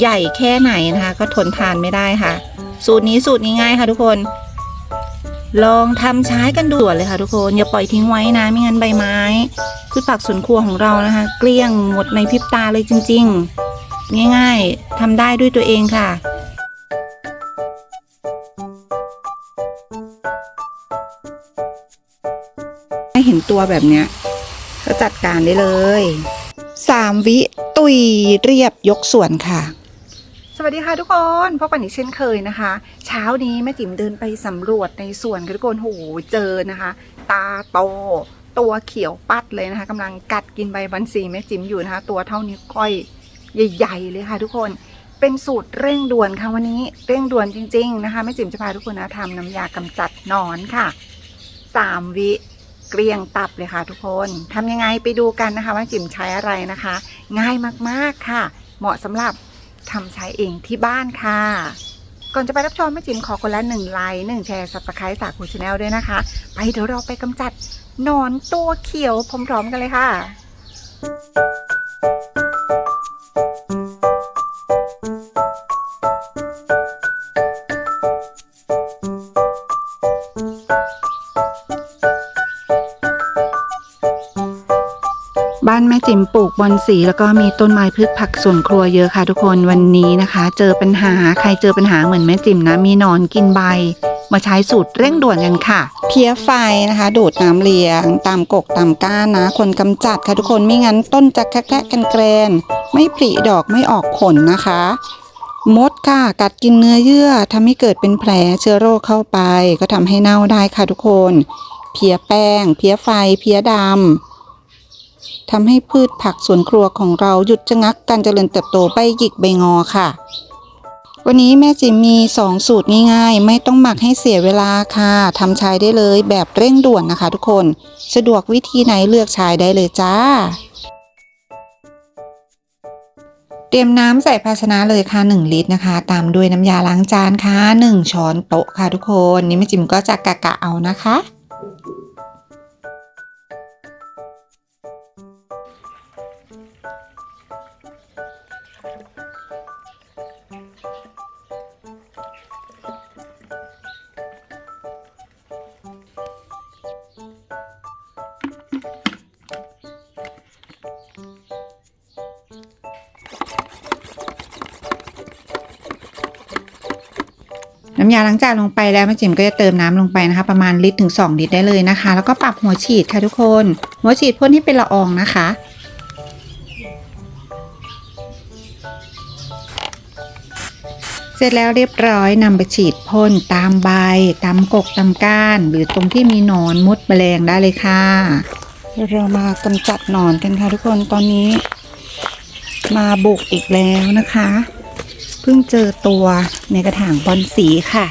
ใหญ่แค่ไหนนะคะ ก็ทนทานไม่ได้ค่ะ สูตรนี้สูตรง่ายๆค่ะทุกคน ลองทำใช้กันด่วนเลยค่ะทุกคนอย่าปล่อยทิ้งไว้นะไม่งั้นใบไม้พืชผักสวนครัวของเรานะคะ เกลี้ยงหมดในพริบตาเลยจริง ๆ ง่ายๆทำได้ด้วยตัวเองค่ะให้เห็นตัวแบบเนี้ยก็จัดการได้เลยสามวิตุยเรียบยกส่วนค่ะ วัสดีค่ะทุกคนพบกันอีกเช่นเคยนะคะ เช้านี้แม่จิ๋มเดินไปสำรวจในสวนค่ะทุกคนโหเจอนะคะ ตาโตตัวเขียวปัดเลยนะคะกำลังกัดกินใบบันซีแม่จิ๋มอยู่นะคะ ตัวเท่านิ้วก้อยใหญ่ ๆ เลยค่ะทุกคนเป็นสูตรเร่งด่วนค่ะวันนี้เร่งด่วนจริง ๆ นะคะแม่จิ๋มจะพาทุกคนนะทำน้ำยากำจัดหนอนค่ะสามวิเกลี้ยงตับเลยค่ะทุกคนทำยังไงไปดูกันนะคะว่าจิ๋มใช้อะไรนะคะ ง่ายมากๆค่ะ เหมาะสำหรับ ทำใช้เองที่บ้านค่ะ ก่อนจะไปรับชมแม่จิ๋มขอคนละหนึ่งไลค์หนึ่งแชร์สับสไครต์สาคูชาแนลด้วยนะคะ ไปเดี๋ยวเราไปกำจัดหนอนตัวเขียวพร้อมๆกันเลยค่ะานแม่จิ๋มปลูกบอนสีแล้วก็มีต้นไม้พืชผักสวนครัวเยอะค่ะ ทุกคนวันนี้นะคะ เจอปัญหาใครเจอปัญหาเหมือนแม่จิ๋มนะ มีนอนกินใบ มาใช้สูตรเร่งด่วนกันค่ะ เพี้ยไฟนะคะ ดูดน้ำเลี้ยง ตามกกตามก้านนะ คนกำจัดค่ะทุกคนไม่งั้นต้นจะแคะกันแกรนไม่ผลิดอกไม่ออกผลนะคะ มดค่ะกัดกินเนื้อเยื่อทำให้เกิดเป็นแผลเชื้อโรคเข้าไป ก็ทำให้เน่าได้ค่ะทุกคน เพี้ยแป้ง เพี้ยไฟ เพี้ยดำ ทำให้พืชผักสวนครัวของเราหยุดชะงักการเจริญเติบโตใบหยิกใบงอค่ะ วันนี้แม่จิมมี 2 สูตรง่ายๆ ไม่ต้องหมักให้เสียเวลาค่ะทำใช้ได้เลยแบบเร่งด่วนนะคะ ทุกคนสะดวกวิธีไหนเลือกใช้ได้เลยจ้า เตรียมน้ำใส่ภาชนะเลยค่ะ 1 ลิตรนะคะ ตามด้วยน้ำยาล้างจานค่ะ 1 ช้อนโต๊ะค่ะทุกคน นี่แม่จิมก็จะกะกะเอานะคะ น้ำยาล้างจานลงไปแล้วแม่จิ๋มก็จะเติมน้ำลงไปนะคะ ประมาณลิตรถึง 2 ลิตรได้เลยนะคะ แล้วก็ปรับหัวฉีดค่ะทุกคน หัวฉีดพ่นที่เป็นละอองนะคะ เสร็จแล้วเรียบร้อยนำไปฉีดพ่นตามใบ ตามกกตามก้าน หรือตรงที่มีหนอนมดแมลงได้เลยค่ะ เรามากำจัดหนอนกันค่ะทุกคนตอนนี้ มาบุกอีกแล้วนะคะ เพิ่งเจอตัวในกระถางบอลสีค่ะ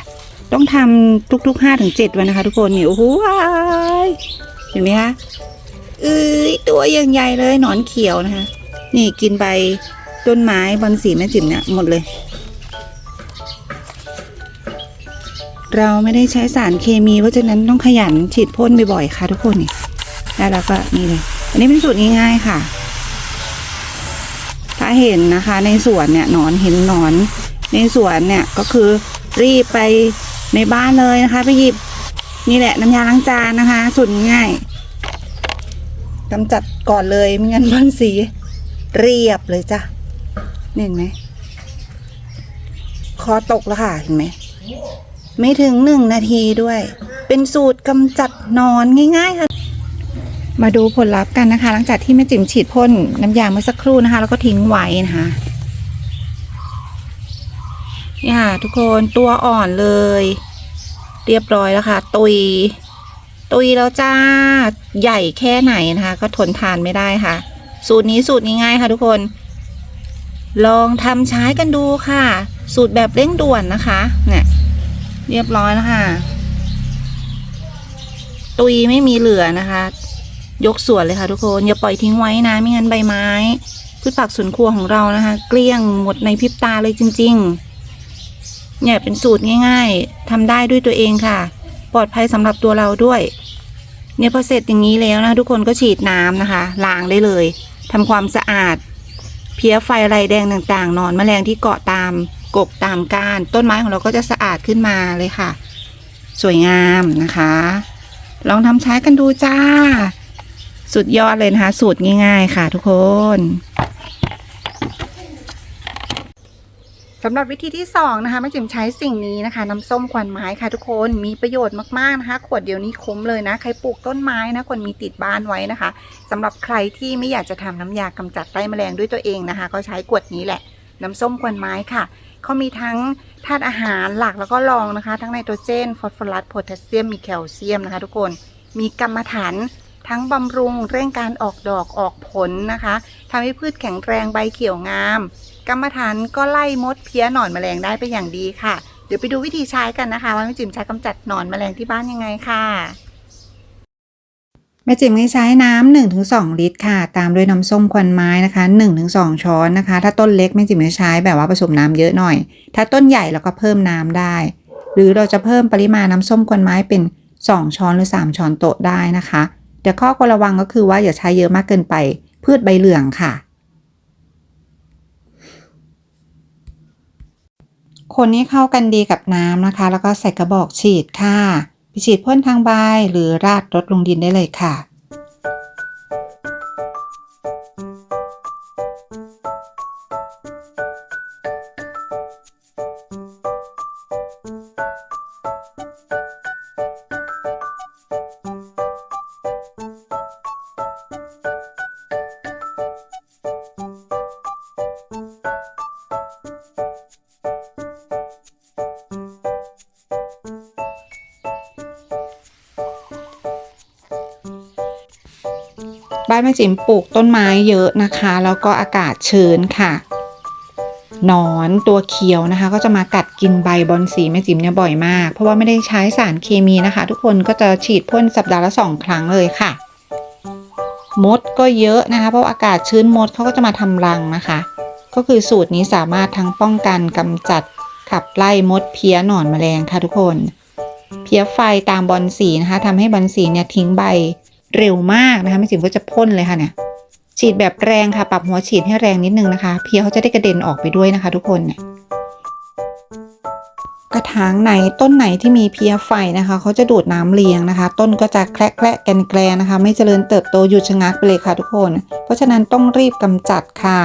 ต้องทำทุกๆ5-7วันนะคะ ทุกคนนี่โอ้โหเห็นไหมคะเอ้ยตัวยังใหญ่เลยหนอนเขียวนะคะ นี่กินใบต้นไม้บอลสีแม่จิ๋มเนี่ยหมดเลย เราไม่ได้ใช้สารเคมีเพราะฉะนั้นต้องขยันฉีดพ่นบ่อยๆค่ะ ทุกคนนี่แล้วก็นี่เลยอันนี้เป็นสูตรง่ายๆค่ะ เห็นนะคะ ในสวนเนี่ยนอนเห็นนอน ในสวนเนี่ยก็คือรีบไปในบ้านเลยนะคะ ไปหยิบนี่แหละน้ำยาล้างจานนะคะสูตรง่ายกำจัดก่อนเลยไม่งั้นบอนสีเรียบเลยจ้ะเห็นไหมคอตกแล้วค่ะเห็นไหมไม่ถึงหนึ่งนาทีด้วย เป็นสูตรกำจัดนอนง่ายๆค่ะ มาดูผลลัพธ์กันนะคะ หลังจากที่แม่จิ๋มฉีดพ่นน้ำยาเมื่อสักครู่นะคะ แล้วก็ทิ้งไว้นะคะนี่ค่ะทุกคนตัวอ่อนเลย เรียบร้อยแล้วค่ะ ตุย ตุยแล้วจ้าใหญ่แค่ไหนนะคะ ก็ทนทานไม่ได้ค่ะ สูตรนี้สูตรง่ายๆค่ะทุกคน ลองทำใช้กันดูค่ะ สูตรแบบเร่งด่วนนะคะ เนี่ย เรียบร้อยแล้วค่ะ ตุยไม่มีเหลือนะคะ ยกส่วนเลยค่ะทุกคนอย่าปล่อยทิ้งไว้นะไม่งั้นใบไม้พืชผักสวนครัวของเรานะคะ เกลี้ยงหมดในพริบตาเลยจริง ๆ เนี่ยเป็นสูตรง่าย ๆทำได้ด้วยตัวเองค่ะ ปลอดภัยสำหรับตัวเราด้วย เนี่ยพอเสร็จอย่างนี้แล้วนะทุกคนก็ฉีดน้ำนะคะล้างได้เลยทำความสะอาด เพี้ยไฟไรแดงต่างๆ นอนแมลงที่เกาะตามกบตามก้าน ต้นไม้ของเราก็จะสะอาดขึ้นมาเลยค่ะ สวยงามนะคะ ลองทำใช้กันดูจ้า สุดยอดเลยนะคะ สูตรง่าย ๆ ค่ะ ทุกคนสำหรับวิธีที่สองนะคะแม่จิ๋มใช้สิ่งนี้นะคะ น้ำส้มควันไม้ค่ะทุกคนมีประโยชน์มากๆนะคะ ขวดเดียวนี้คุ้มเลยนะ ใครปลูกต้นไม้นะควรมีติดบ้านไว้นะคะสำหรับใครที่ไม่อยากจะทำน้ำยากำจัดไล่แมลงด้วยตัวเองนะคะ ก็ใช้ขวดนี้แหละ น้ำส้มควันไม้ค่ะเขามีทั้งธาตุอาหารหลักแล้วก็รองนะคะ ทั้งไนโตรเจน ฟอสฟอรัสโพแทสเซียมมีแคลเซียมนะคะ ทุกคนมีกรรมฐาน ทั้งบำรุงเร่งการออกดอกออกผลนะคะทำให้พืชแข็งแรงใบเขียวงาม กรรมฐานก็ไล่มดเพี้ยหนอนแมลงได้เป็นอย่างดีค่ะ เดี๋ยวไปดูวิธีใช้กันนะคะว่าแม่จิ๋มใช้กำจัดหนอนแมลงที่บ้านยังไงค่ะแม่จิ๋มใช้น้ำหนึ่งถึงสองลิตรค่ะ ตามด้วยน้ำส้มควันไม้นะคะหนึ่งถึงสองช้อนนะคะ ถ้าต้นเล็กแม่จิ๋มจะใช้แบบว่าผสมน้ำเยอะหน่อย ถ้าต้นใหญ่เราก็เพิ่มน้ำได้ หรือเราจะเพิ่มปริมาณน้ำส้มควันไม้เป็นสองช้อนหรือสามช้อนโต๊ะได้นะคะ แต่ข้อควรระวังก็คือว่าอย่าใช้เยอะมากเกินไป พืชใบเหลืองค่ะ คนนี้เข้ากันดีกับน้ำนะคะ แล้วก็ใส่กระบอกฉีดค่ะไปฉีดพ่นทางใบหรือราดรดลงดินได้เลยค่ะ บ้านแม่จิ๋มปลูกต้นไม้เยอะนะคะ แล้วก็อากาศชื้นค่ะหนอนตัวเขียวนะคะ ก็จะมากัดกินใบบอนสีแม่จิ๋มเนี่ยบ่อยมาก เพราะว่าไม่ได้ใช้สารเคมีนะคะ ทุกคนก็จะฉีดพ่นสัปดาห์ละสองครั้งเลยค่ะ มดก็เยอะนะคะ เพราะอากาศชื้นมดเขาก็จะมาทำรังนะคะ ก็คือสูตรนี้สามารถทั้งป้องกันกำจัดขับไล่มดเพี้ยหนอนแมลงค่ะทุกคน เพี้ยไฟตามบอนสีนะคะทำให้บอนสีเนี่ยทิ้งใบ เร็วมากนะคะแม่จิ๋มก็จะพ่นเลยค่ะเนี่ยฉีดแบบแรงค่ะ ปรับหัวฉีดให้แรงนิดนึงนะคะ เพียเขาจะได้กระเด็นออกไปด้วยนะคะ ทุกคนเนี่ยกระถางไหนต้นไหนที่มีเพียไฟนะคะเขาจะดูดน้ำเลี้ยงนะคะ ต้นก็จะแคละแคละแกนแกลนะคะ ไม่เจริญเติบโตหยุดชะงักไปเลยค่ะทุกคน เพราะฉะนั้นต้องรีบกำจัดค่ะ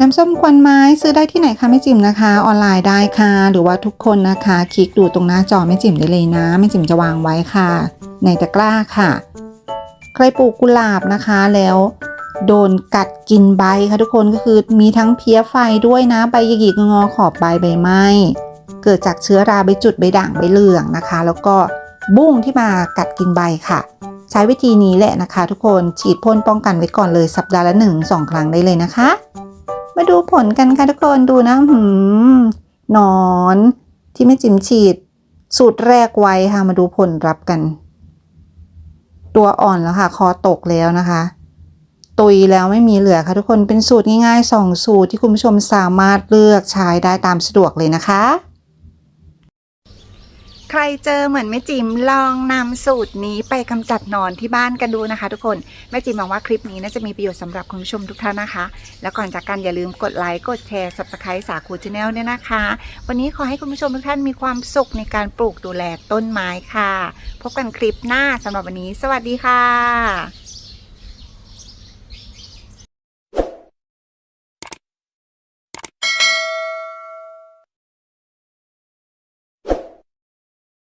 น้ำส้มควันไม้ซื้อได้ที่ไหนคะแม่จิ๋มนะคะ ออนไลน์ได้ค่ะ หรือว่าทุกคนนะคะ คลิกดูตรงหน้าจอแม่จิ๋มได้เลยนะแม่จิ๋มจะวางไว้ค่ะ ในตะกร้าค่ะ ใครปลูกกุหลาบนะคะแล้วโดนกัดกินใบค่ะทุกคนก็คือมีทั้งเพี้ยไฟด้วยนะใบหยิกงอขอบใบใบไหม้เกิดจากเชื้อราใบจุดใบด่างใบเหลืองนะคะ แล้วก็บุ้งที่มากัดกินใบค่ะ ใช้วิธีนี้แหละนะคะ ทุกคนฉีดพ่นป้องกันไว้ก่อนเลยสัปดาห์ละหนึ่งสองครั้งได้เลยนะคะ มาดูผลกันค่ะทุกคนดูนะหืมหนอนที่แม่จิ๋มฉีด สูตรแรกไว้ค่ะมาดูผลรับกัน ตัวอ่อนแล้วค่ะ คอตกแล้วนะคะ ตุยแล้วไม่มีเหลือค่ะทุกคนเป็นสูตรง่ายๆสองสูตรที่คุณผู้ชมสามารถเลือกใช้ได้ตามสะดวกเลยนะคะ ใครเจอเหมือนแม่จิมลองนำสูตรนี้ไปกำจัดนอนที่บ้านกันดูนะคะ ทุกคนแม่จิมหวังว่าคลิปนี้น่าจะมีประโยชน์สำหรับคุณผู้ชมทุกท่านนะคะ แล้วก่อนจากกันอย่าลืมกดไลค์กดแชร์ subscribe สาคูชาแนลเนี่ยนะคะ วันนี้ขอให้คุณผู้ชมทุกท่านมีความสุขในการปลูกดูแลต้นไม้ค่ะ พบกันคลิปหน้าสำหรับวันนี้ สวัสดีค่ะ